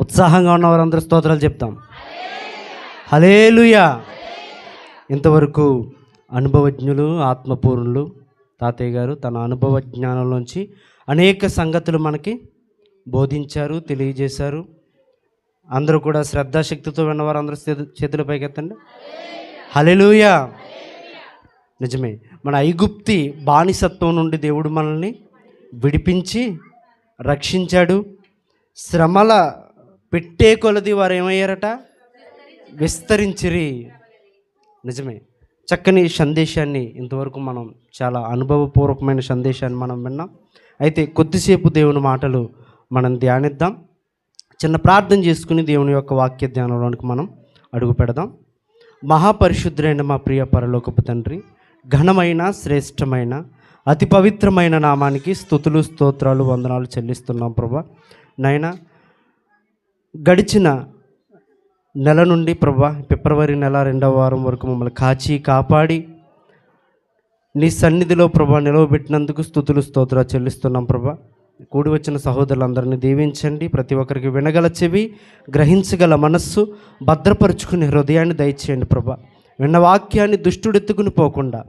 ఉత్సాహంగా ఉన్న వారందరూ స్తోత్రాలు చెప్తాం. హలేలుయా ఇంతవరకు అనుభవజ్ఞులు ఆత్మపూర్ణులు తాతయ్య గారు తన అనుభవ జ్ఞానంలోంచి అనేక సంగతులు మనకి బోధించారు తెలియజేశారు. అందరూ కూడా శ్రద్ధాశక్తితో విన్నవారు అందరూ చేతుల పైకెత్తండి. హలెలుయా నిజమే మన ఐగుప్తి బానిసత్వం నుండి దేవుడు మనల్ని విడిపించి రక్షించాడు. శ్రమల పెట్టే కొలది వారు ఏమయ్యారట? విస్తరించిరి. నిజమే. చక్కని సందేశాన్ని ఇంతవరకు మనం చాలా అనుభవపూర్వకమైన సందేశాన్ని మనం విన్నాం. అయితే కొద్దిసేపు దేవుని మాటలు మనం ధ్యానిద్దాం. చిన్న ప్రార్థన చేసుకుని దేవుని యొక్క వాక్య ధ్యానంలోనికి మనం అడుగు పెడదాం. మహాపరిశుద్ధుడైన మా ప్రియ పరలోకపు తండ్రి ఘనమైన శ్రేష్టమైన అతి పవిత్రమైన నామానికి స్థుతులు స్తోత్రాలు వందనాలు చెల్లిస్తున్నాం ప్రభా. నాయనా గడిచిన నెల నుండి ప్రభా ఫిబ్రవరి నెల రెండవ వారం వరకు మమ్మల్ని కాచి కాపాడి నీ సన్నిధిలో ప్రభా నిలవబెట్టినందుకు స్థుతులు స్తోత్ర చెల్లిస్తున్నాం ప్రభా. కూడి వచ్చిన సహోదరులందరినీ దీవించండి. ప్రతి ఒక్కరికి వినగల చెవి గ్రహించగల మనస్సు భద్రపరుచుకునే హృదయాన్ని దయచేయండి ప్రభా. విన్న వాక్యాన్ని దుష్టుడెత్తుకుని పోకుండా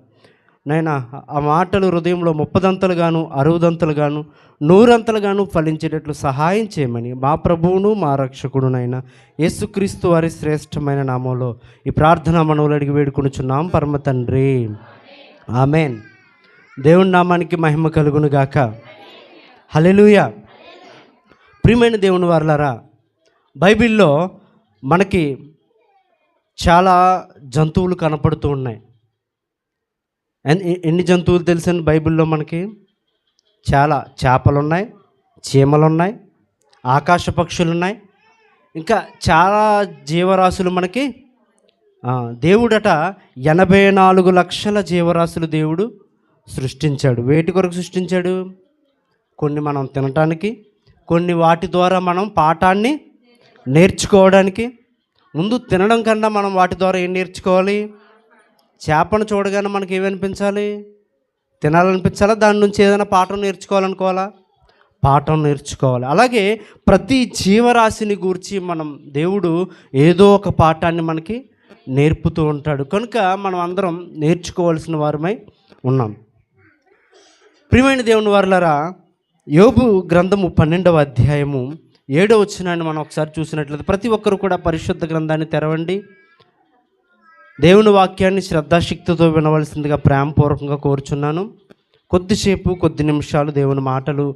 నైనా ఆ మాటలు హృదయంలో ముప్పదంతలుగాను అరువుదంతలుగాను నూరంతలుగాను ఫలించేటట్లు సహాయం చేయమని మా ప్రభువును మా రక్షకుడునైనా యేసుక్రీస్తు వారి శ్రేష్టమైన నామంలో ఈ ప్రార్థన మనవులు అడిగి వేడుకొనుచున్నాం. పరమ తండ్రి. ఆమెన్. దేవుని నామానికి మహిమ కలుగును గాక. హలెలుయ ప్రియమైన దేవుని వారలారా బైబిల్లో మనకి చాలా జంతువులు కనపడుతూ ఉన్నాయి. ఎన్ని జంతువులు తెలుసండి బైబిల్లో మనకి? చాలా చేపలు ఉన్నాయి చీమలు ఉన్నాయి ఆకాశ పక్షులు ఉన్నాయి ఇంకా చాలా జీవరాశులు మనకి దేవుడట ఎనభై నాలుగు లక్షల జీవరాశులు దేవుడు సృష్టించాడు. వేటి కొరకు సృష్టించాడు? కొన్ని మనం తినటానికి కొన్ని వాటి ద్వారా మనం పాఠాన్ని నేర్చుకోవడానికి. ముందు తినడం కన్నా మనం వాటి ద్వారా ఏం నేర్చుకోవాలి? చేపను చూడగానే మనకి ఏమనిపించాలి? తినాలనిపించాలా? దాని నుంచి ఏదైనా పాఠం నేర్చుకోవాలనుకోవాలా? పాఠం నేర్చుకోవాలి. అలాగే ప్రతి జీవరాశిని గూర్చి మనం దేవుడు ఏదో ఒక పాఠాన్ని మనకి నేర్పుతూ ఉంటాడు. కనుక మనం అందరం నేర్చుకోవాల్సిన వారమై ఉన్నాం. ప్రియమైన దేవుని వారులారా యోబు గ్రంథము పన్నెండవ అధ్యాయము ఏడో వచ్చినాన్ని మనం ఒకసారి చూసినట్లయితే ప్రతి ఒక్కరు కూడా పరిశుద్ధ గ్రంథాన్ని తెరవండి. దేవుని వాక్యాన్ని శ్రద్ధాశక్తితో వినవలసిందిగా ప్రేమపూర్వకంగా కోరుచున్నాను. కొద్దిసేపు కొద్ది నిమిషాలు దేవుని మాటలు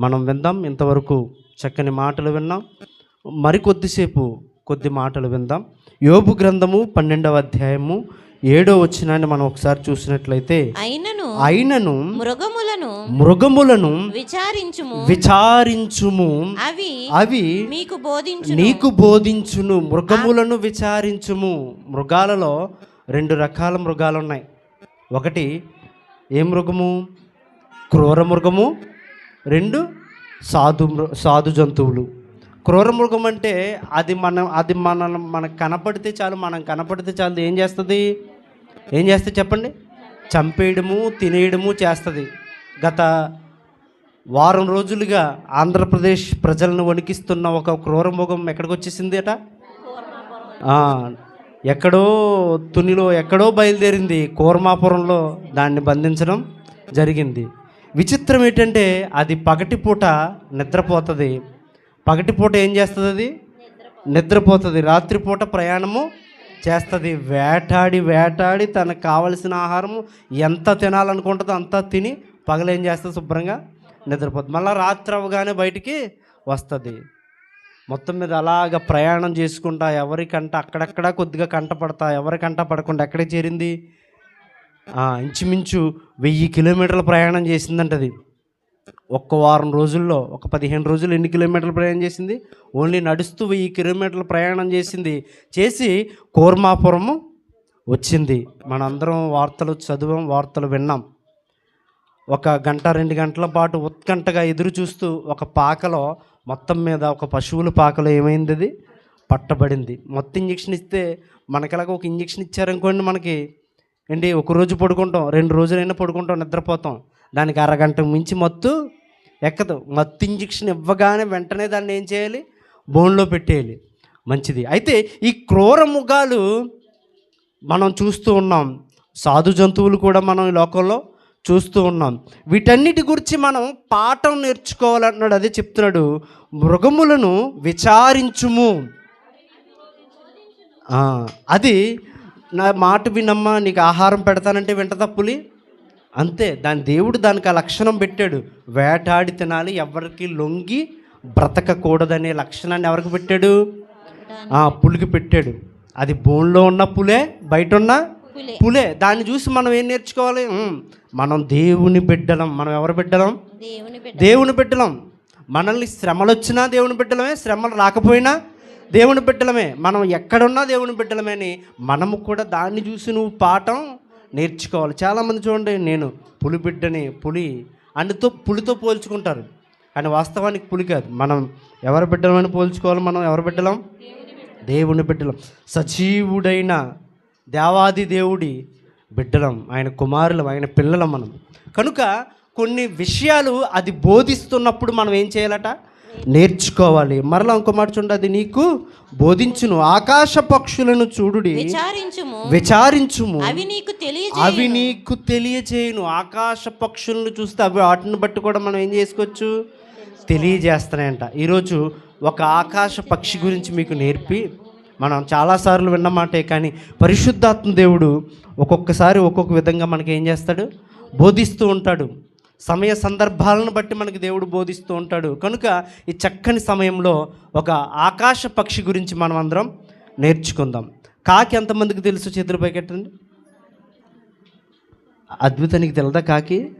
మనం విందాం. ఇంతవరకు చక్కని మాటలు విన్నాం. మరి కొద్దిసేపు కొద్ది మాటలు విందాం. యోపు గ్రంథము పన్నెండవ అధ్యాయము ఏడో వచ్చినాన్ని మనం ఒకసారి చూసినట్లయితే అయినను అయినను మృగములను మృగములను విచారించుము. విచారించుము. అవి అవి మీకు బోధించు నీకు బోధించును మృగములను విచారించుము. మృగాలలో రెండు రకాల మృగాలు ఉన్నాయి. ఒకటి ఏ మృగము? క్రూర మృగము. రెండు సాధు మృ సాధు జంతువులు. క్రూరమృగం అంటే అది మనం అది మనం మనకు కనపడితే చాలు మనం కనపడితే చాలు ఏం చేస్తుంది? ఏం చేస్తే చెప్పండి? చంపేయడము తినేయడము చేస్తుంది. గత వారం రోజులుగా ఆంధ్రప్రదేశ్ ప్రజలను వణికిస్తున్న ఒక క్రూరమృగం ఎక్కడికి వచ్చేసింది అట? ఎక్కడో తునిలో ఎక్కడో బయలుదేరింది. కూర్మాపురంలో దాన్ని బంధించడం జరిగింది. విచిత్రం ఏంటంటే అది పగటిపూట నిద్రపోతుంది. పగటిపూట ఏం చేస్తుంది అది నిద్రపోతుంది. రాత్రిపూట ప్రయాణము చేస్తుంది. వేటాడి వేటాడి తనకు కావలసిన ఆహారము ఎంత తినాలనుకుంటుందో అంతా తిని పగలేం చేస్తుంది శుభ్రంగా నిద్రపోతుంది. మళ్ళీ రాత్రి అవ్వగానే బయటికి వస్తుంది. మొత్తం మీద అలాగ ప్రయాణం చేసుకుంటా ఎవరికంట అక్కడక్కడ కొద్దిగా కంట పడతా ఎవరికంట పడకుండా ఎక్కడికి చేరింది? ఇంచుమించు వెయ్యి కిలోమీటర్ల ప్రయాణం చేసిందంటది. ఒక్క వారం రోజుల్లో ఒక పదిహేను రోజులు ఎన్ని కిలోమీటర్లు ప్రయాణం చేసింది? ఓన్లీ నడుస్తూ వెయ్యి కిలోమీటర్లు ప్రయాణం చేసింది. చేసి కోర్మాపురము వచ్చింది. మనందరం వార్తలు చదివాం వార్తలు విన్నాం. ఒక గంట రెండు గంటల పాటు ఉత్కంఠగా ఎదురు చూస్తూ ఒక పాకలో మొత్తం మీద ఒక పశువుల పాకలో ఏమైంది అది? పట్టబడింది. మొత్తం ఇంజక్షన్ ఇస్తే మనకలాగా ఒక ఇంజక్షన్ ఇచ్చారనుకోండి మనకి. ఏంటి? ఒక రోజు పడుకుంటాం రెండు రోజులైనా పడుకుంటాం నిద్రపోతాం. దానికి అరగంట మించి మత్తు ఎక్కదు. మత్తు ఇంజక్షన్ ఇవ్వగానే వెంటనే దాన్ని ఏం చేయాలి? బోన్లో పెట్టేయాలి. మంచిది. అయితే ఈ క్రూర ముఖాలు మనం చూస్తూ ఉన్నాం. సాధు జంతువులు కూడా మనం ఈ లోకంలో చూస్తూ ఉన్నాం. వీటన్నిటి గురించి మనం పాఠం నేర్చుకోవాలన్నాడు అదే చెప్తున్నాడు. మృగములను విచారించుము. అది నా మాట వినమ్మా నీకు ఆహారం పెడతానంటే వింటదా పులి అంతే దాని దేవుడు దానికి ఆ లక్షణం పెట్టాడు. వేటాడి తినాలి ఎవరికి లొంగి బ్రతకకూడదనే లక్షణాన్ని ఎవరికి పెట్టాడు? ఆ పులికి పెట్టాడు. అది బోన్లో ఉన్న పులే బయట ఉన్న పులే. దాన్ని చూసి మనం ఏం నేర్చుకోవాలి? మనం దేవుని బిడ్డలం. మనం ఎవరు బిడ్డలం? దేవుని బిడ్డ దేవుని బిడ్డలం. మనల్ని శ్రమలు వచ్చినా దేవుని బిడ్డలమే శ్రమలు రాకపోయినా దేవుని బిడ్డలమే. మనం ఎక్కడున్నా దేవుని బిడ్డలమే అని మనము కూడా దాన్ని చూసి నువ్వు పాఠం నేర్చుకోవాలి. చాలామంది చూడండి నేను పులి బిడ్డని పులి అన్నితో పులితో పోల్చుకుంటారు. కానీ వాస్తవానికి పులి కాదు. మనం ఎవరి బిడ్డలమని పోల్చుకోవాలి మనం? ఎవరి బిడ్డలం? దేవుని బిడ్డలం. సజీవుడైన దేవాది దేవుడి బిడ్డలం. ఆయన కుమారులం ఆయన పిల్లలం మనం. కనుక కొన్ని విషయాలు అది బోధిస్తున్నప్పుడు మనం ఏం చేయాలట? నేర్చుకోవాలి. మరలా ఇంకో మాట చూడండి అది నీకు బోధించును. ఆకాశ పక్షులను చూడుడి. విచారించుము. విచారించుము. అవి నీకు తెలియ అవి నీకు తెలియజేయను. ఆకాశ పక్షులను చూస్తే అవి వాటిని బట్టి కూడా మనం ఏం చేసుకోవచ్చు? తెలియజేస్తున్నాయంట. ఈరోజు ఒక ఆకాశ పక్షి గురించి మీకు నేర్పి మనం చాలాసార్లు విన్న మాటే కానీ పరిశుద్ధాత్మ దేవుడు ఒక్కొక్కసారి ఒక్కొక్క విధంగా మనకి ఏం చేస్తాడు? బోధిస్తూ ఉంటాడు. సమయ సందర్భాలను బట్టి మనకి దేవుడు బోధిస్తూ ఉంటాడు. కనుక ఈ చక్కని సమయంలో ఒక ఆకాశ పక్షి గురించి మనం అందరం నేర్చుకుందాం. కాకి ఎంతమందికి తెలుసు చేతులు పైకెట్టండి? అద్భుతానికి తెలదా కాకి?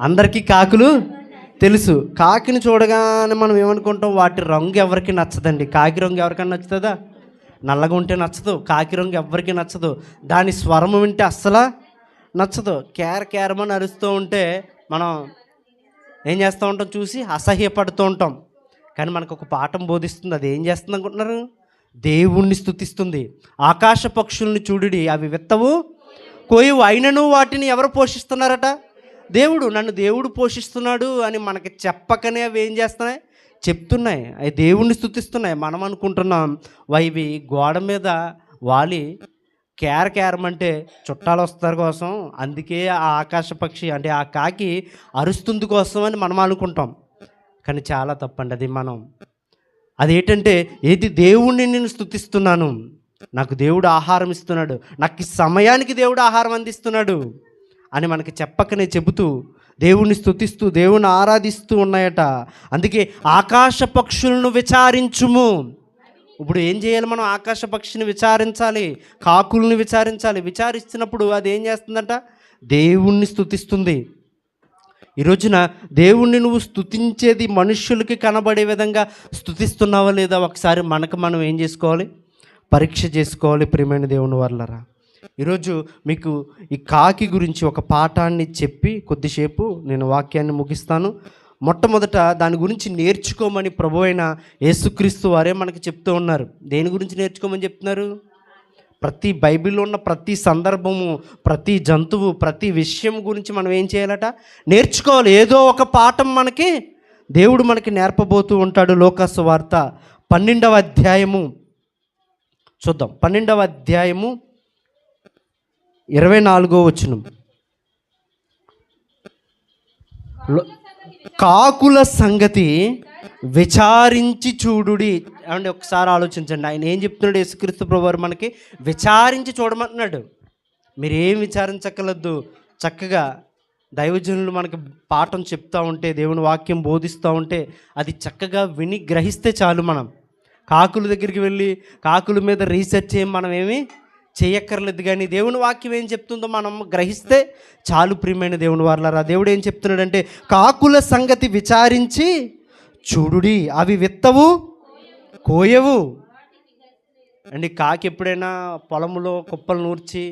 అందరికీ కాకులు తెలుసు. కాకిని చూడగానే మనం ఏమనుకుంటాం? వాటి రంగు ఎవరికి నచ్చదండి. కాకి రంగు ఎవరికైనా నచ్చుతుందా? నల్లగా ఉంటే నచ్చదు. కాకి రంగు ఎవరికి నచ్చదు. దాని స్వరము వింటే అస్సలు నచ్చదు. కేర కేరమని అరుస్తూ ఉంటే మనం ఏం చేస్తూ ఉంటాం? చూసి అసహ్యపడుతూ ఉంటాం. కానీ మనకు ఒక పాఠం బోధిస్తుంది. అది ఏం చేస్తుంది అనుకుంటున్నారు? దేవుణ్ణి స్థుతిస్తుంది ఆకాశ పక్షుల్ని చూడుడి అవి విత్తవు కోయవు. అయినను వాటిని ఎవరు పోషిస్తున్నారట? దేవుడు. నన్ను దేవుడు పోషిస్తున్నాడు అని మనకి చెప్పకనే అవి ఏం చేస్తున్నాయి? చెప్తున్నాయి. అవి దేవుణ్ణి స్థుతిస్తున్నాయి మనం అనుకుంటున్నాం వా ఇవి గోడ మీద వాలి కేర కేరమంటే చుట్టాలు వస్తారు కోసం అందుకే ఆ ఆకాశ పక్షి అంటే ఆ కాకి అరుస్తుంది కోసం అని మనం అనుకుంటాం. కానీ చాలా తప్పండి అది మనం. అదేంటంటే ఏది దేవుణ్ణి నేను స్తుతిస్తున్నాను నాకు దేవుడు ఆహారం ఇస్తున్నాడు నాకు ఈ సమయానికి దేవుడు ఆహారం అందిస్తున్నాడు అని మనకి చెప్పకనే చెబుతూ దేవుణ్ణి స్థుతిస్తూ దేవుని ఆరాధిస్తూ ఉన్నాయట. అందుకే ఆకాశ పక్షులను విచారించుము. ఇప్పుడు ఏం చేయాలి మనం ఆకాశ పక్షిని విచారించాలి కాకుల్ని విచారించాలి? విచారిస్తున్నప్పుడు అది ఏం చేస్తుందంట? దేవుణ్ణి స్థుతిస్తుంది ఈ రోజున దేవుణ్ణి నువ్వు స్తుతించేది మనుష్యులకి కనబడే విధంగా స్థుతిస్తున్నావా లేదా ఒకసారి మనకు మనం ఏం చేసుకోవాలి? పరీక్ష చేసుకోవాలి ప్రియమైన దేవుని వర్లరా. ఈరోజు మీకు ఈ కాకి గురించి ఒక పాఠాన్ని చెప్పి కొద్దిసేపు నేను వాక్యాన్ని ముగిస్తాను. మొట్టమొదట దాని గురించి నేర్చుకోమని ప్రభు అయిన యేసుక్రీస్తు వారే మనకి చెప్తూ ఉన్నారు. దేని గురించి నేర్చుకోమని చెప్తున్నారు? ప్రతి బైబిల్లో ఉన్న ప్రతి సందర్భము ప్రతి జంతువు ప్రతి విషయం గురించి మనం ఏం చేయాలట? నేర్చుకోవాలి. ఏదో ఒక పాఠం మనకి దేవుడు మనకి నేర్పబోతూ ఉంటాడు లోకాసు వార్త పన్నెండవ అధ్యాయము. చూద్దాం. పన్నెండవ అధ్యాయము ఇరవై నాలుగో వచనం. లో- కాకుల సంగతి విచారించి చూడుడి. అండి ఒకసారి ఆలోచించండి. ఆయన ఏం చెప్తున్నాడు యేసుక్రీస్తు ప్రభువారు మనకి? విచారించి చూడమంటున్నాడు. మీరేం విచారించక్కర్లేదు చక్కగా దైవజనులు మనకి పాఠం చెప్తా ఉంటే దేవుని వాక్యం బోధిస్తూ ఉంటే అది చక్కగా విని గ్రహిస్తే చాలు మనం. కాకుల దగ్గరికి వెళ్ళి కాకుల మీద రీసెర్చ్ చేయం మనం ఏమి చేయక్కర్లేదు కానీ దేవుని వాక్యం ఏం చెప్తుందో మనం గ్రహిస్తే చాలు ప్రియమైన దేవుని వారులారా. దేవుడు ఏం చెప్తున్నాడంటే కాకుల సంగతి విచారించి చూడుడి అవి విత్తవు కోయవు. అండి కాకి ఎప్పుడైనా పొలంలో కుప్పలు నూర్చి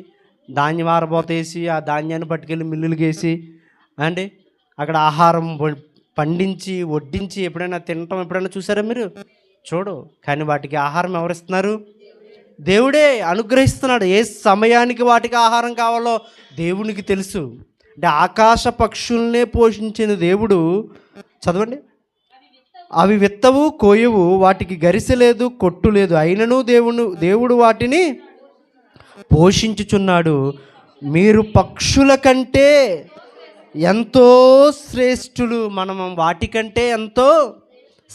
ధాన్యం ఆరబోతేసి ఆ ధాన్యాన్ని పట్టుకెళ్ళి మిల్లులు వేసి అండి అక్కడ ఆహారం పండించి వడ్డించి ఎప్పుడైనా తినటం ఎప్పుడైనా చూసారా మీరు? చూడు కానీ వాటికి ఆహారం ఎవరిస్తున్నారు దేవుడే అనుగ్రహిస్తున్నాడు. ఏ సమయానికి వాటికి ఆహారం కావాలో దేవునికి తెలుసు. అంటే ఆకాశ పక్షుల్నే పోషించిన దేవుడు. చదవండి. అవి విత్తవు కోయవు వాటికి గరిసె లేదు కొట్టు లేదు. అయినను దేవుడు దేవుడు వాటిని పోషించుచున్నాడు. మీరు పక్షుల కంటే ఎంతో శ్రేష్ఠులు. మనం వాటికంటే ఎంతో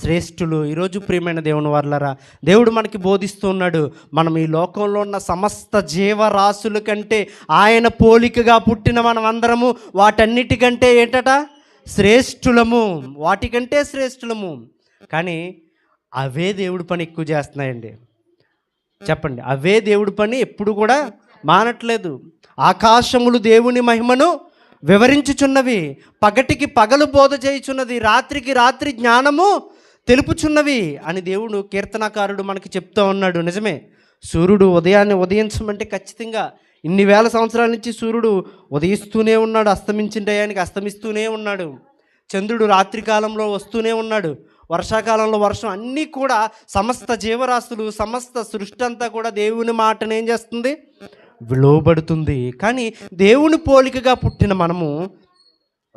శ్రేష్ఠులు. ఈరోజు ప్రియమైన దేవుని వర్లరా దేవుడు మనకి బోధిస్తున్నాడు మనం ఈ లోకంలో ఉన్న సమస్త జీవరాశుల కంటే ఆయన పోలికగా పుట్టిన మనం అందరము వాటన్నిటికంటే ఏంటట? శ్రేష్ఠులము. వాటికంటే శ్రేష్ఠులము. కానీ అవే దేవుడి పని ఎక్కువ చేస్తున్నాయండి. చెప్పండి అవే దేవుడి పని ఎప్పుడు కూడా మానట్లేదు. ఆకాశములు దేవుని మహిమను వివరించుచున్నవి పగటికి పగలు బోధ చేయుచున్నది రాత్రికి రాత్రి జ్ఞానము తెలుపుచున్నవి అని దేవుడు కీర్తనకారుడు మనకి చెప్తూ ఉన్నాడు. నిజమే సూర్యుడు ఉదయాన్ని ఉదయించమంటే ఖచ్చితంగా ఇన్ని వేల సంవత్సరాల నుంచి సూర్యుడు ఉదయిస్తూనే ఉన్నాడు అస్తమించిన టయానికి అస్తమిస్తూనే ఉన్నాడు. చంద్రుడు రాత్రికాలంలో వస్తూనే ఉన్నాడు. వర్షాకాలంలో వర్షం అన్నీ కూడా సమస్త జీవరాశులు సమస్త సృష్టి అంతా కూడా దేవుని మాటను ఏం చేస్తుంది? విలువబడుతుంది కానీ దేవుని పోలికగా పుట్టిన మనము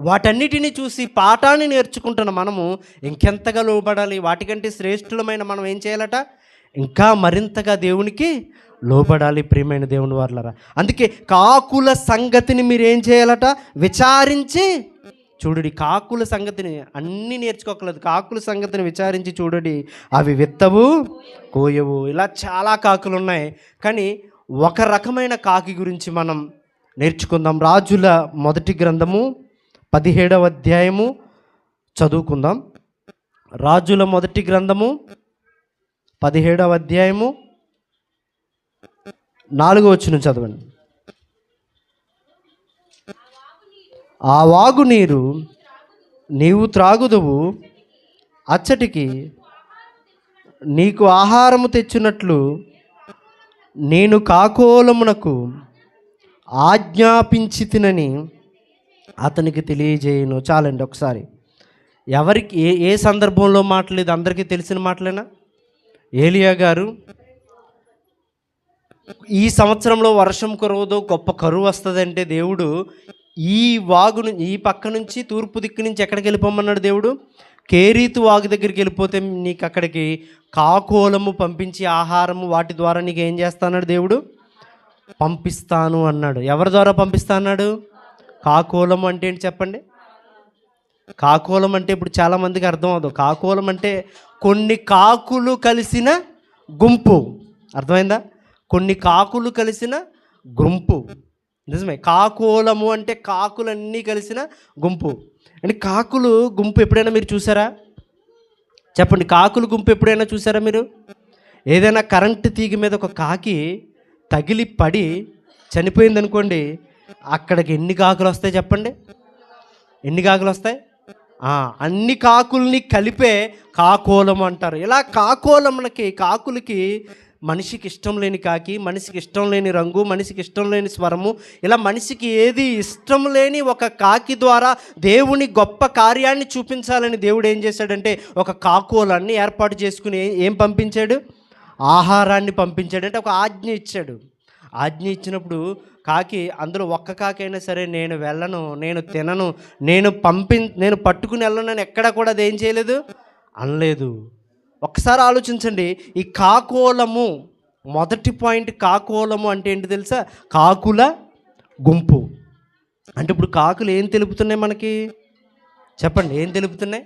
వాటన్నిటిని చూసి పాఠాన్ని నేర్చుకుంటున్న మనము ఇంకెంతగా లోబడాలి? వాటికంటే శ్రేష్ఠులమైన మనం ఏం చేయాలట? ఇంకా మరింతగా దేవునికి లోబడాలి ప్రియమైన దేవుని వాళ్ళరా అందుకే కాకుల సంగతిని మీరు ఏం చేయాలట? విచారించి చూడుడి కాకుల సంగతిని అన్నీ నేర్చుకోకలేదు. కాకుల సంగతిని విచారించి చూడుడి అవి విత్తవు కోయవు. ఇలా చాలా కాకులు ఉన్నాయి కానీ ఒక రకమైన కాకి గురించి మనం నేర్చుకుందాం. రాజుల మొదటి గ్రంథము పదిహేడవ అధ్యాయము చదువుకుందాం. రాజుల మొదటి గ్రంథము పదిహేడవ అధ్యాయము నాలుగో వచ్చిన చదవండి. ఆ వాగు నీరు నీవు త్రాగుదువు అచ్చటికి నీకు ఆహారము తెచ్చినట్లు నేను కాకోలమునకు ఆజ్ఞాపించి తినని అతనికి తెలియజేయను. చాలండి ఒకసారి. ఎవరికి ఏ ఏ సందర్భంలో మాటలేదు అందరికీ తెలిసిన మాటలేనా? ఏలియా గారు ఈ సంవత్సరంలో వర్షం కురవదు గొప్ప కరువు వస్తుందంటే దేవుడు ఈ వాగును ఈ పక్క నుంచి తూర్పు దిక్కు నుంచి ఎక్కడికి వెళ్ళిపోమన్నాడు దేవుడు? కేరీతు వాగు దగ్గరికి వెళ్ళిపోతే నీకు అక్కడికి కాకోలము పంపించి ఆహారము వాటి ద్వారా నీకు ఏం చేస్తాడు దేవుడు? పంపిస్తాను అన్నాడు. ఎవరి ద్వారా పంపిస్తా అన్నాడు కాకోలం అంటే ఏంటి చెప్పండి? కాకోలం అంటే ఇప్పుడు చాలామందికి అర్థం అవదు కాకోలం అంటే కొన్ని కాకులు కలిసిన గుంపు. అర్థమైందా? కొన్ని కాకులు కలిసిన గుంపు. నిజమే. కాకోలము అంటే కాకులన్నీ కలిసిన గుంపు. అంటే కాకులు గుంపు ఎప్పుడైనా మీరు చూసారా? చెప్పండి. కాకులు గుంపు ఎప్పుడైనా చూసారా మీరు? ఏదైనా కరెంటు తీగ మీద ఒక కాకి తగిలి పడి చనిపోయిందనుకోండి అక్కడికి ఎన్ని కాకులు వస్తాయి చెప్పండి? ఎన్ని కాకులు వస్తాయి? అన్ని కాకుల్ని కలిపే కాకోలం అంటారు. ఇలా కాకోలములకి కాకులకి మనిషికి ఇష్టం లేని కాకి మనిషికి ఇష్టం లేని రంగు మనిషికి ఇష్టం లేని స్వరము ఇలా మనిషికి ఏది ఇష్టం లేని ఒక కాకి ద్వారా దేవుని గొప్ప కార్యాన్ని చూపించాలని దేవుడు ఏం చేశాడంటే ఒక కాకోలాన్ని ఏర్పాటు చేసుకుని ఏం పంపించాడు? ఆహారాన్ని పంపించాడు. అంటే ఒక ఆజ్ఞ ఇచ్చాడు. ఆజ్ఞ ఇచ్చినప్పుడు కాకి అందులో ఒక్క కాకైనా సరే నేను వెళ్ళను నేను తినను నేను పంపి నేను పట్టుకుని వెళ్ళనని ఎక్కడ కూడా అదేం చేయలేదు. అనలేదు. ఒక్కసారి ఆలోచించండి ఈ కాకోలము మొదటి పాయింట్ కాకోలము అంటే ఏంటి తెలుసా? కాకుల గుంపు. అంటే ఇప్పుడు కాకులు ఏం తెలుపుతున్నాయి మనకి? చెప్పండి ఏం తెలుపుతున్నాయి?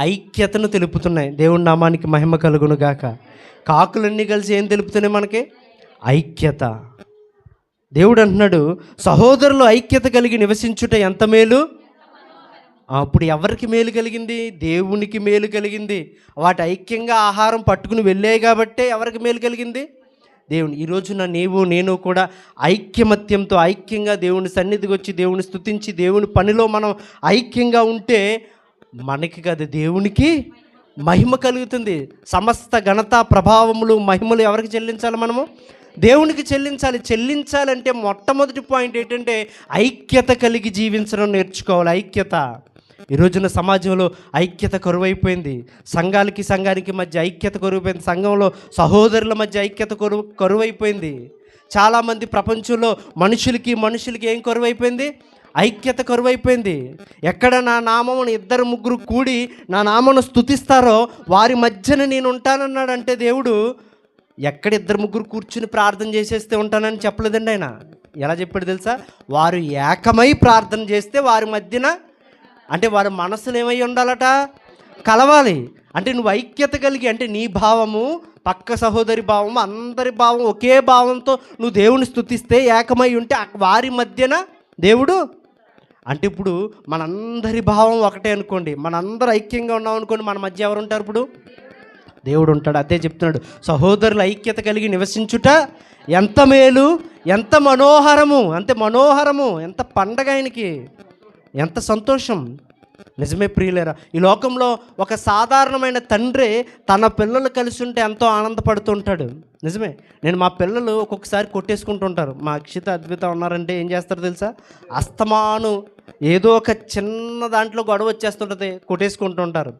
ఐక్యతను తెలుపుతున్నాయి. దేవుడి నామానికి మహిమ కలుగును గాక. కాకులన్నీ కలిసి ఏం తెలుపుతున్నాయి మనకి? ఐక్యత. దేవుడు అంటున్నాడు సహోదరులు ఐక్యత కలిగి నివసించుట ఎంత మేలు? అప్పుడు ఎవరికి మేలు కలిగింది? దేవునికి మేలు కలిగింది. వాటి ఐక్యంగా ఆహారం పట్టుకుని వెళ్ళాయి కాబట్టే ఎవరికి మేలు కలిగింది? దేవుని ఈ రోజున నీవు నేను కూడా ఐక్యమత్యంతో ఐక్యంగా దేవుని సన్నిధికి వచ్చి దేవుని స్థుతించి దేవుని పనిలో మనం ఐక్యంగా ఉంటే మనకి కదా దేవునికి మహిమ కలుగుతుంది. సమస్త ఘనత ప్రభావములు మహిమలు ఎవరికి చెల్లించాలి మనము? దేవునికి చెల్లించాలి. చెల్లించాలంటే మొట్టమొదటి పాయింట్ ఏంటంటే ఐక్యత కలిగి జీవించడం నేర్చుకోవాలి. ఐక్యత. ఈ రోజున సమాజంలో ఐక్యత కరువైపోయింది. సంఘాలకి సంఘానికి మధ్య ఐక్యత కరువైపోయింది. సంఘంలో సహోదరుల మధ్య ఐక్యత కరువు కరువైపోయింది. చాలామంది ప్రపంచంలో మనుషులకి మనుషులకి ఏం కరువైపోయింది? ఐక్యత కరువైపోయింది. ఎక్కడ నా నామమును ఇద్దరు ముగ్గురు కూడి నా నామను స్తుతిస్తారో వారి మధ్యన నేను ఉంటానన్నాడంటే దేవుడు ఎక్కడ ఇద్దరు ముగ్గురు కూర్చుని ప్రార్థన చేసేస్తే ఉంటానని చెప్పలేదండి ఆయన. ఎలా చెప్పాడు తెలుసా? వారు ఏకమై ప్రార్థన చేస్తే వారి మధ్యన అంటే వారి మనసులు ఏమై ఉండాలట? కలవాలి. అంటే నువ్వు ఐక్యత కలిగి అంటే నీ భావము పక్క సహోదరి భావము అందరి భావం ఒకే భావంతో నువ్వు దేవుని స్థుతిస్తే ఏకమై ఉంటే వారి మధ్యన దేవుడు అంటే ఇప్పుడు మనందరి భావం ఒకటే అనుకోండి. మనందరూ ఐక్యంగా ఉన్నాం అనుకోండి. మన మధ్య ఎవరు ఉంటారు ఇప్పుడు? దేవుడు ఉంటాడు అదే చెప్తున్నాడు. సహోదరుల ఐక్యత కలిగి నివసించుట ఎంత మేలు ఎంత మనోహరము అంతే మనోహరము ఎంత పండగ ఆయనకి ఎంత సంతోషం. నిజమే ప్రియులేరా ఈ లోకంలో ఒక సాధారణమైన తండ్రి తన పిల్లలు కలిసి ఉంటే ఎంతో ఆనందపడుతుంటాడు. నిజమే నేను మా పిల్లలు ఒక్కొక్కసారి కొట్టేసుకుంటుంటారు. మా అక్షిత అద్భుతం ఉన్నారంటే ఏం చేస్తారో తెలుసా? అస్తమాను ఏదో ఒక చిన్న దాంట్లో గొడవ వచ్చేస్తుంటుంది కొట్టేసుకుంటుంటారు.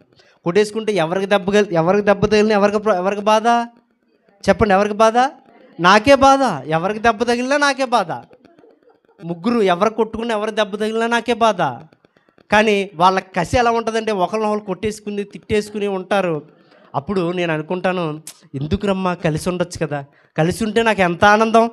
కొట్టేసుకుంటే ఎవరికి దెబ్బ ఎవరికి దెబ్బ తగిలిన ఎవరికి ఎవరికి బాధ? చెప్పండి ఎవరికి బాధ? నాకే బాధ. ఎవరికి దెబ్బ తగిలినా నాకే బాధ. ముగ్గురు ఎవరు కొట్టుకున్నా ఎవరు దెబ్బ తగిలినా నాకే బాధ. కానీ వాళ్ళ కసి ఎలా ఉంటుందంటే ఒకరిని ఒకరు కొట్టేసుకుని తిట్టేసుకుని ఉంటారు. అప్పుడు నేను అనుకుంటాను ఎందుకు రమ్మా కలిసి ఉండొచ్చు కదా? కలిసి ఉంటే నాకు ఎంత ఆనందం?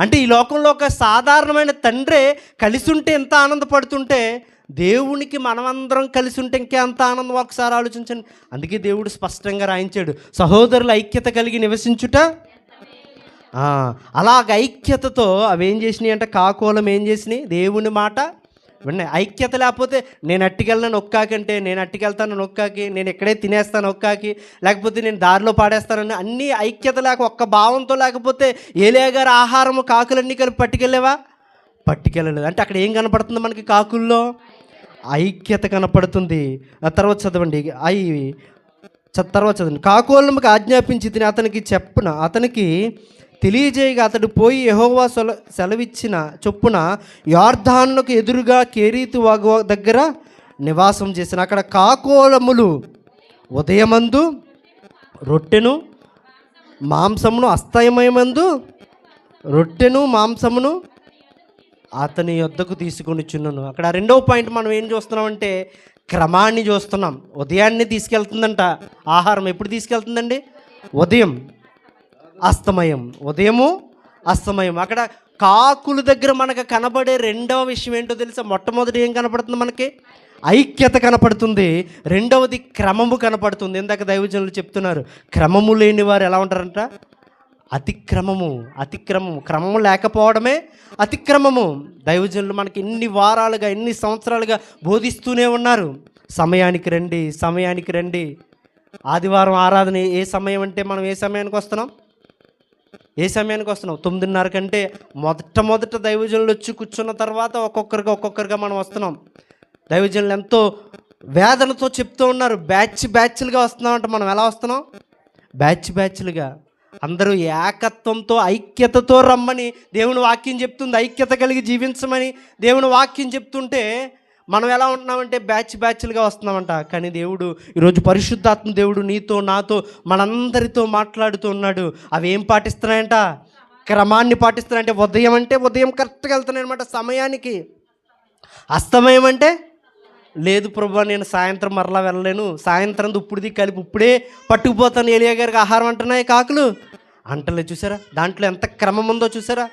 అంటే ఈ లోకంలో ఒక సాధారణమైన తండ్రే కలిసి ఉంటే ఎంత ఆనందపడుతుంటే దేవునికి మనమందరం కలిసి ఉంటే ఇంకా ఎంత ఆనందం ఒకసారి ఆలోచించండి. అందుకే దేవుడు స్పష్టంగా రాయించాడు. సహోదరుల ఐక్యత కలిగి నివసించుట? అలాగ ఐక్యతతో అవి ఏం చేసినాయి అంటే కాకోలం ఏం చేసినాయి? దేవుని మాట విన్నాయి. ఐక్యత లేకపోతే నేను అట్టికెళ్ళను ఒక్కాకంటే నేను అట్టికెళ్తాను నొక్కాకి నేను ఎక్కడే తినేస్తాను ఒక్కాకి లేకపోతే నేను దారిలో పాడేస్తానని అన్నీ ఐక్యత లేక ఒక్క భావంతో లేకపోతే ఏలేగారు ఆహారము కాకులన్నీ కలిపి పట్టుకెళ్ళేవా? పట్టుకెళ్ళలేదు. అంటే అక్కడ ఏం కనపడుతుంది మనకి కాకుల్లో? ఐక్యత కనపడుతుంది. ఆ తర్వాత చదవండి. ఐ తర్వాత చదవండి. కాకోలంకి ఆజ్ఞాపించి తిని అతనికి చెప్పున అతనికి తెలియజేయగా అతడు పోయి యహోవా సెల సెలవిచ్చిన చొప్పున యార్ధాన్లకు ఎదురుగా కేరీతు వాగు దగ్గర నివాసం చేసిన అక్కడ కాకోలములు ఉదయమందు రొట్టెను మాంసమును అస్తమయమందు రొట్టెను మాంసమును అతని యొద్దకు తీసుకొని చున్నాను అక్కడ రెండవ పాయింట్ మనం ఏం చూస్తున్నామంటే క్రమాన్ని చూస్తున్నాం. ఉదయాన్నే తీసుకెళ్తుందంట. ఆహారం ఎప్పుడు తీసుకెళ్తుందండి? ఉదయం. అస్తమయం. ఉదయము అస్తమయం. అక్కడ కాకుల దగ్గర మనకు కనబడే రెండవ విషయం ఏంటో తెలుసా? మొట్టమొదటి ఏం కనపడుతుంది మనకి? ఐక్యత కనపడుతుంది. రెండవది క్రమము కనపడుతుంది. ఇందాక దైవజనులు చెప్తున్నారు. క్రమము లేని వారు ఎలా ఉంటారంట? అతిక్రమము అతిక్రమము. క్రమము లేకపోవడమే అతిక్రమము. దైవజనులు మనకి ఎన్ని వారాలుగా ఎన్ని సంవత్సరాలుగా బోధిస్తూనే ఉన్నారు. సమయానికి రండి సమయానికి రండి. ఆదివారం ఆరాధన ఏ సమయం అంటే మనం ఏ సమయానికి వస్తున్నాం? ఏ సమయానికి వస్తున్నాం? తొమ్మిదిన్నర కంటే మొదట మొదట దైవజనులు వచ్చి కూర్చున్న తర్వాత ఒక్కొక్కరిగా ఒక్కొక్కరిగా మనం వస్తున్నాం. దైవజనులు ఎంతో వేదనతో చెప్తూ ఉన్నారు. బ్యాచ్ బ్యాచ్లుగా వస్తున్నామంటే మనం ఎలా వస్తున్నాం? బ్యాచ్ బ్యాచ్లుగా. అందరూ ఏకత్వంతో ఐక్యతతో రమ్మని దేవుని వాక్యం చెప్తుంది ఐక్యత కలిగి జీవించమని దేవుని వాక్యం చెప్తుంటే మనం ఎలా ఉంటున్నామంటే బ్యాచ్ బ్యాచ్లుగా వస్తున్నామంట. కానీ దేవుడు ఈరోజు పరిశుద్ధాత్మ దేవుడు నీతో నాతో మనందరితో మాట్లాడుతూ ఉన్నాడు. అవి ఏం పాటిస్తున్నాయంట? క్రమాన్ని పాటిస్తున్నాయంటే ఉదయం అంటే ఉదయం కరెక్ట్గా వెళ్తున్నాయి అనమాట సమయానికి. అస్తమయం అంటే లేదు ప్రభు నేను సాయంత్రం మరలా వెళ్ళలేను. సాయంత్రం ఇప్పుడుది కలిపి ఇప్పుడే పట్టుకుపోతాను. ఏలియా గారికి ఆహారం అంటున్నాయి కాకులు. అంటలే చూసారా? దాంట్లో ఎంత క్రమం ఉందో చూసారా?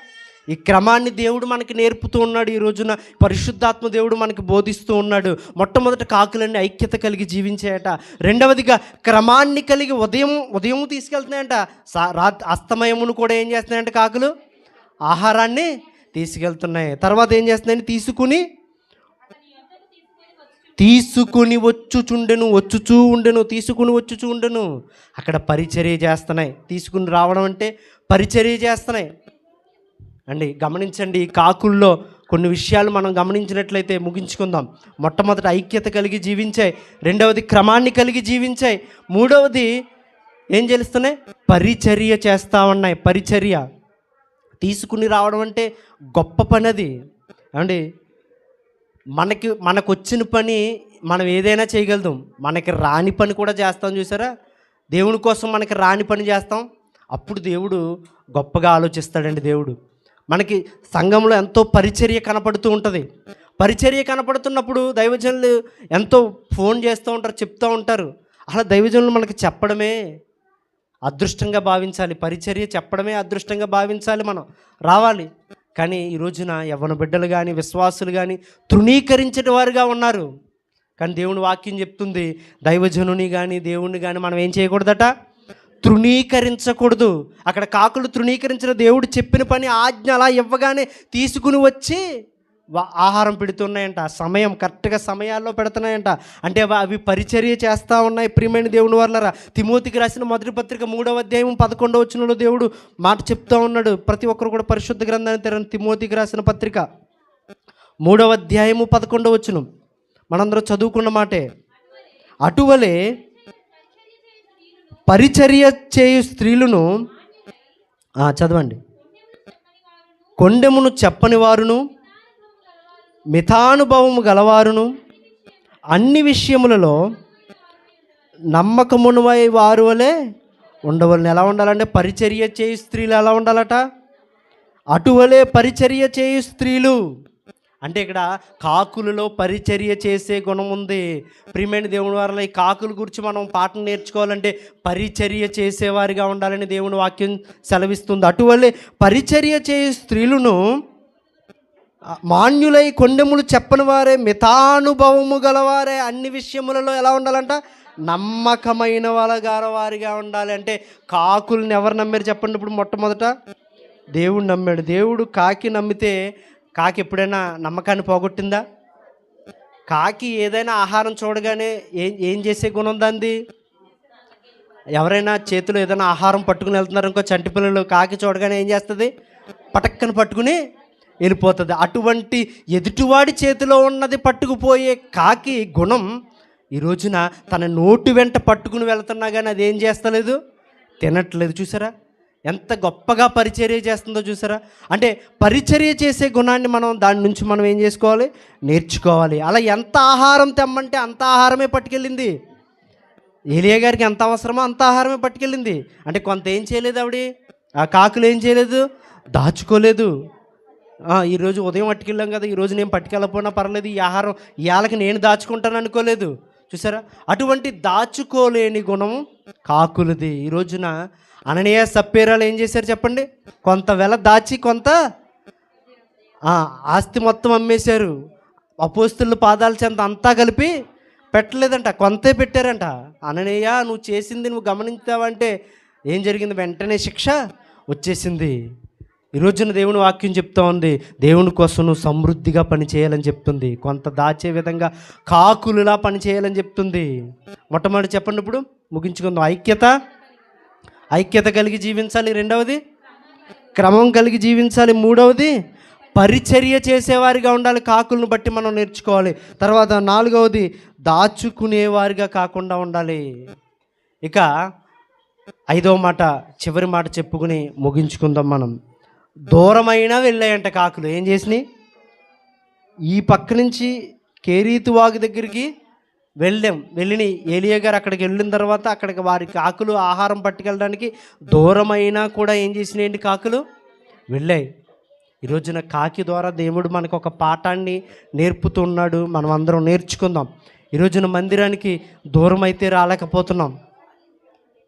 ఈ క్రమాన్ని దేవుడు మనకి నేర్పుతూ ఉన్నాడు ఈ రోజున. పరిశుద్ధాత్మ దేవుడు మనకి బోధిస్తూ ఉన్నాడు. మొట్టమొదట కాకులన్నీ ఐక్యత కలిగి జీవించాయట. రెండవదిగా క్రమాన్ని కలిగి ఉదయం ఉదయం తీసుకెళ్తున్నాయంట. సా రా అస్తమయమును కూడా ఏం చేస్తున్నాయంట కాకులు? ఆహారాన్ని తీసుకెళ్తున్నాయి. తర్వాత ఏం చేస్తున్నాయని తీసుకుని తీసుకుని వచ్చుచుండెను వచ్చుచూ ఉండెను తీసుకుని వచ్చుచూ ఉండెను. అక్కడ పరిచర్య చేస్తున్నాయి. తీసుకుని రావడం అంటే పరిచర్య చేస్తున్నాయి. అండి గమనించండి ఈ కాకుల్లో కొన్ని విషయాలు మనం గమనించినట్లయితే ముగించుకుందాం. మొట్టమొదటి ఐక్యత కలిగి జీవించాయి. రెండవది క్రమాన్ని కలిగి జీవించాయి. మూడవది ఏం చేస్తున్నాయి? పరిచర్య చేస్తా ఉన్నాయి పరిచర్య. తీసుకుని రావడం అంటే గొప్ప పని అది అండి మనకి మనకు వచ్చిన పని మనం ఏదైనా చేయగలుగుతాం. మనకి రాని పని కూడా చేస్తాం చూసారా? దేవుని కోసం మనకి రాని పని చేస్తాం. అప్పుడు దేవుడు గొప్పగా ఆలోచిస్తాడండి దేవుడు. మనకి సంఘంలో ఎంతో పరిచర్య కనపడుతూ ఉంటుంది. పరిచర్య కనపడుతున్నప్పుడు దైవజనులు ఎంతో ఫోన్ చేస్తూ ఉంటారు చెప్తూ ఉంటారు. అలా దైవజనులు మనకి చెప్పడమే అదృష్టంగా భావించాలి. పరిచర్య చెప్పడమే అదృష్టంగా భావించాలి మనం. రావాలి. కానీ ఈ రోజున యవ్వన బిడ్డలు కానీ విశ్వాసులు కానీ తృణీకరించిన వారుగా ఉన్నారు. కానీ దేవుని వాక్యం చెప్తుంది దైవజనుని కానీ దేవుణ్ణి కానీ మనం ఏం చేయకూడదట? తృణీకరించకూడదు. అక్కడ కాకులు తృణీకరించిన దేవుడు చెప్పిన పని ఆజ్ఞ అలా ఇవ్వగానే తీసుకుని వచ్చి ఆహారం పెడుతున్నాయంట సమయం కరెక్ట్గా సమయాల్లో పెడుతున్నాయంట. అంటే అవి- పరిచర్య చేస్తూ ఉన్నాయి ప్రియమైన దేవుని వల్లరా తిమోతికి రాసిన మొదటి పత్రిక మూడవ అధ్యాయం పదకొండవ వచ్చినలో దేవుడు మాట చెప్తూ ఉన్నాడు. ప్రతి ఒక్కరు కూడా పరిశుద్ధ గ్రంథాన్ని తెరని తిమోతికి రాసిన పత్రిక మూడవ అధ్యాయము పదకొండవ వచ్చును మనందరూ చదువుకున్న మాటే. అటువలే పరిచర్య చేయు స్త్రీలను చదవండి. కొండెమును చెప్పని వారును మితానుభవము గలవారును. అన్ని విషయములలో నమ్మకమునవై వారు వలె ఉండవలని. ఎలా ఉండాలంటే పరిచర్య చేయు స్త్రీలు ఎలా ఉండాలట? అటువలే పరిచర్య చేయు స్త్రీలు. అంటే ఇక్కడ కాకులలో పరిచర్య చేసే గుణం ఉంది. ప్రియమైన దేవుని వారిలో ఈ కాకుల గురించి మనం పాఠం నేర్చుకోవాలంటే పరిచర్య చేసేవారిగా ఉండాలని దేవుని వాక్యం సెలవిస్తుంది. అటువలే పరిచర్య చేయు స్త్రీలను మాన్యులై కొండెములు చెప్పని వారే మితానుభవము గలవారే అన్ని విషయములలో ఎలా ఉండాలంట? నమ్మకమైన వాళ్ళ వారిగా ఉండాలి. అంటే కాకుల్ని ఎవరు నమ్మారు చెప్పండి ఇప్పుడు మొట్టమొదట? దేవుడు నమ్మాడు. దేవుడు కాకి నమ్మితే కాకి ఎప్పుడైనా నమ్మకాన్ని పోగొట్టిందా? కాకి ఏదైనా ఆహారం చూడగానే ఏం ఏం చేసే గుణం దాంది ఎవరైనా చేతిలో ఏదైనా ఆహారం పట్టుకుని వెళ్తున్నారు ఇంకో చంటి పిల్లలు కాకి చూడగానే ఏం చేస్తుంది? పటక్కన పట్టుకుని వెళ్ళిపోతుంది. అటువంటి ఎదుటివాడి చేతిలో ఉన్నది పట్టుకుపోయే కాకి గుణం ఈ రోజున తన నోటి వెంట పట్టుకుని వెళ్తున్నా కానీ అది ఏం చేస్తలేదు? తినట్లేదు. చూసారా? ఎంత గొప్పగా పరిచర్య చేస్తుందో చూసారా? అంటే పరిచర్య చేసే గుణాన్ని మనం దాని నుంచి మనం ఏం చేసుకోవాలి? నేర్చుకోవాలి. అలా ఎంత ఆహారం తెమ్మంటే అంత ఆహారమే పట్టుకెళ్ళింది. ఏలియా గారికి ఎంత అవసరమో అంత ఆహారమే పట్టుకెళ్ళింది. అంటే కొంత ఏం చేయలేదు ఆవిడ? ఆ కాకులు ఏం చేయలేదు? దాచుకోలేదు. ఈరోజు ఉదయం పట్టుకెళ్ళాం కదా ఈరోజు నేను పట్టుకెళ్ళకపోయినా పర్లేదు ఈ ఆహారం ఇవాళకి నేను దాచుకుంటాను అనుకోలేదు. చూసారా? అటువంటి దాచుకోలేని గుణం కాకులది. ఈ రోజున అననీయ సప్పేరాలు ఏం చేశారు చెప్పండి? కొంత వెల దాచి కొంత ఆస్తి మొత్తం అమ్మేశారు. అపోస్తుల పాదాల చెంత అంతా కలిపి పెట్టలేదంట కొంతే పెట్టారంట. అననీయ నువ్వు చేసింది నువ్వు గమనించావంటే ఏం జరిగింది? వెంటనే శిక్ష వచ్చేసింది. ఈ రోజున దేవుని వాక్యం చెప్తా ఉంది. దేవుని కోసం నువ్వు సమృద్ధిగా పనిచేయాలని చెప్తుంది. కొంత దాచే విధంగా కాకులులా పని చేయాలని చెప్తుంది. మొట్టమొదటి చెప్పండి ఇప్పుడు. ముగించుకుందాం. ఐక్యత? ఐక్యత కలిగి జీవించాలి. రెండవది? క్రమం కలిగి జీవించాలి. మూడవది? పరిచర్య చేసేవారిగా ఉండాలి. కాకులను బట్టి మనం నేర్చుకోవాలి. తర్వాత నాలుగవది? దాచుకునేవారిగా కాకుండా ఉండాలి. ఇక ఐదవ మాట చివరి మాట చెప్పుకుని ముగించుకుందాం మనం. దూరమైనా వెళ్ళాయంట కాకులు. ఏం చేసినాయి? ఈ పక్క నుంచి కేరీతు వాగు దగ్గరికి వెళ్ళాం. వెళ్ళిన. ఏలియా గారు అక్కడికి వెళ్ళిన తర్వాత అక్కడికి వారి కాకులు ఆహారం పట్టుకెళ్ళడానికి దూరమైనా కూడా ఏం చేసినాయండి కాకులు? వెళ్ళాయి. ఈ రోజున కాకి ద్వారా దేవుడు మనకు ఒక పాఠాన్ని నేర్పుతున్నాడు. మనం అందరం నేర్చుకుందాం. ఈ రోజున మందిరానికి దూరం అయితే రాలేకపోతున్నాం.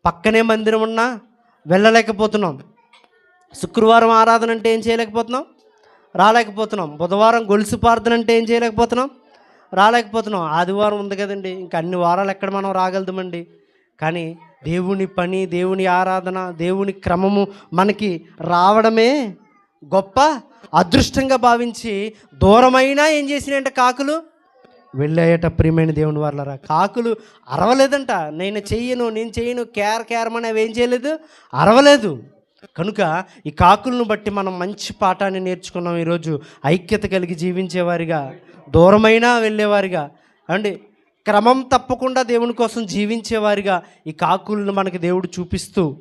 పక్కనే మందిరం ఉన్నా వెళ్ళలేకపోతున్నాం. శుక్రవారం ఆరాధన అంటే ఏం చేయలేకపోతున్నాం? రాలేకపోతున్నాం. బుధవారం గొలుసు ప్రార్థన అంటే ఏం చేయలేకపోతున్నాం? రాలేకపోతున్నాం. ఆదివారం ఉంది కదండి. ఇంకా అన్ని వారాలు ఎక్కడ మనం రాగలుగుతామండి? కానీ దేవుని పని దేవుని ఆరాధన దేవుని క్రమము మనకి రావడమే గొప్ప అదృష్టంగా భావించి దూరమైనా ఏం చేసినాయంటే కాకులు? వెళ్ళాయట ప్రియమైన దేవుని వాళ్ళరా కాకులు అరవలేదంట. నేను చెయ్యను నేను చెయ్యను కేర్ కేరమని అవి ఏం చేయలేదు? అరవలేదు. కనుక ఈ కాకులను బట్టి మనం మంచి పాఠాన్ని నేర్చుకున్నాం ఈరోజు. ఐక్యత కలిగి జీవించేవారిగా దూరమైనా వెళ్ళేవారిగా అండి క్రమం తప్పకుండా దేవుని కోసం జీవించేవారిగా ఈ కాకులను మనకి దేవుడు చూపిస్తూ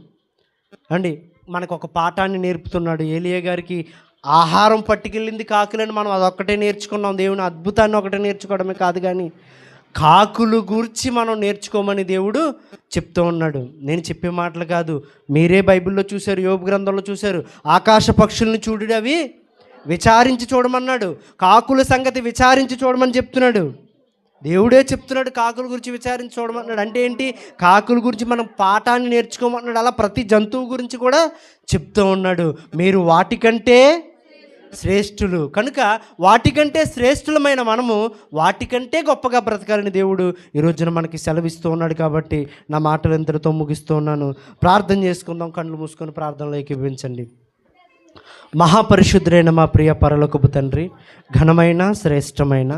అండి మనకు ఒక పాఠాన్ని నేర్పుతున్నాడు. ఏలియా గారికి ఆహారం పట్టుకెళ్ళింది కాకులని మనం అదొక్కటే నేర్చుకున్నాం. దేవుని అద్భుతాన్ని ఒకటే నేర్చుకోవడమే కాదు కానీ కాకులు గూర్చి మనం నేర్చుకోమని దేవుడు చెప్తూ ఉన్నాడు. నేను చెప్పే మాటలు కాదు. మీరే బైబిల్లో చూశారు యోగ గ్రంథంలో చూశారు. ఆకాశ పక్షులను చూడు అవి విచారించి చూడమన్నాడు. కాకుల సంగతి విచారించి చూడమని చెప్తున్నాడు. దేవుడే చెప్తున్నాడు కాకుల గురించి విచారించి చూడమన్నాడు. అంటే ఏంటి? కాకుల గురించి మనం పాఠాన్ని నేర్చుకోమన్నాడు. అలా ప్రతి జంతువు గురించి కూడా చెప్తూ ఉన్నాడు. మీరు వాటికంటే శ్రేష్ఠులు. కనుక వాటికంటే శ్రేష్ఠులమైన మనము వాటికంటే గొప్పగా బ్రతకాలని దేవుడు ఈ రోజున మనకి సెలవిస్తూ ఉన్నాడు కాబట్టి నా మాటలు ఇంతటితో ముగిస్తూ ఉన్నాను. ప్రార్థన చేసుకుందాం. కళ్ళు మూసుకొని ప్రార్థనలో ఏకీపించండి మహాపరిశుద్ధుడైన మా ప్రియ పరలోకపు తండ్రి ఘనమైన శ్రేష్టమైన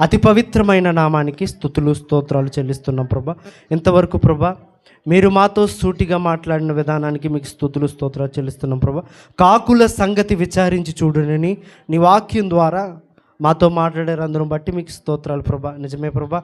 అతి పవిత్రమైన నామానికి స్థుతులు స్తోత్రాలు చెల్లిస్తున్నాం ప్రభా. ఇంతవరకు ప్రభా మీరు మాతో సూటిగా మాట్లాడిన విధానానికి మీకు స్థుతులు స్తోత్రాలు చెల్లిస్తున్నాం ప్రభా. కాకుల సంగతి విచారించి చూడనని నీ వాక్యం ద్వారా మాతో మాట్లాడారు అందరం బట్టి మీకు స్తోత్రాలు ప్రభా. నిజమే ప్రభా.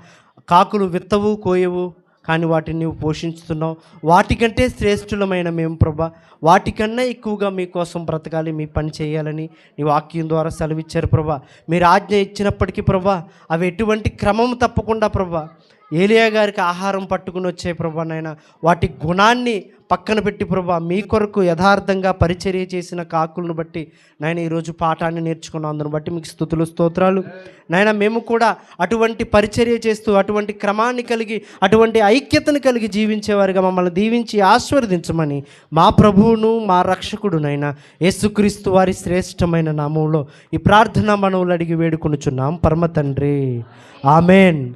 కాకులు విత్తవు కోయవు కానీ వాటిని నీవు పోషించుతున్నావు. వాటికంటే శ్రేష్ఠులమైన మేము ప్రభా. వాటికన్నా ఎక్కువగా మీకోసం బ్రతకాలి మీ పని చేయాలని నీ వాక్యం ద్వారా సెలవిచ్చారు ప్రభా. మీరు ఆజ్ఞ ఇచ్చినప్పటికీ ప్రభా అవి ఎటువంటి క్రమం తప్పకుండా ప్రభా ఏలియా గారికి ఆహారం పట్టుకుని వచ్చే ప్రభా నాయన వాటి గుణాన్ని పక్కన పెట్టి ప్రభా మీ కొరకు యథార్థంగా పరిచర్య చేసిన కాకులను బట్టి నాయన ఈరోజు పాఠాన్ని నేర్చుకున్నాం అందును బట్టి మీకు స్థుతులు స్తోత్రాలు. నాయన మేము కూడా అటువంటి పరిచర్య చేస్తూ అటువంటి క్రమాన్ని కలిగి అటువంటి ఐక్యతను కలిగి జీవించేవారిగా మమ్మల్ని దీవించి ఆశీర్వదించమని మా ప్రభువును మా రక్షకుడు నైనా యేసుక్రీస్తు వారి శ్రేష్టమైన నామంలో ఈ ప్రార్థన మనవులు అడిగి వేడుకొనుచున్నాం. పరమ తండ్రి. ఆమెన్.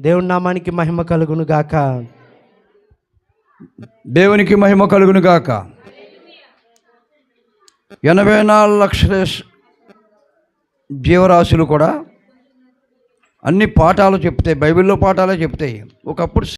దేవుని నామానికి మహిమ కలుగును గాక. దేవునికి మహిమ కలుగును గాక. ఎనభై నాలుగు లక్షల జీవరాశులు కూడా అన్ని పాఠాలు చెప్తాయి బైబిల్లో పాఠాలే చెప్తాయి. ఒకప్పుడు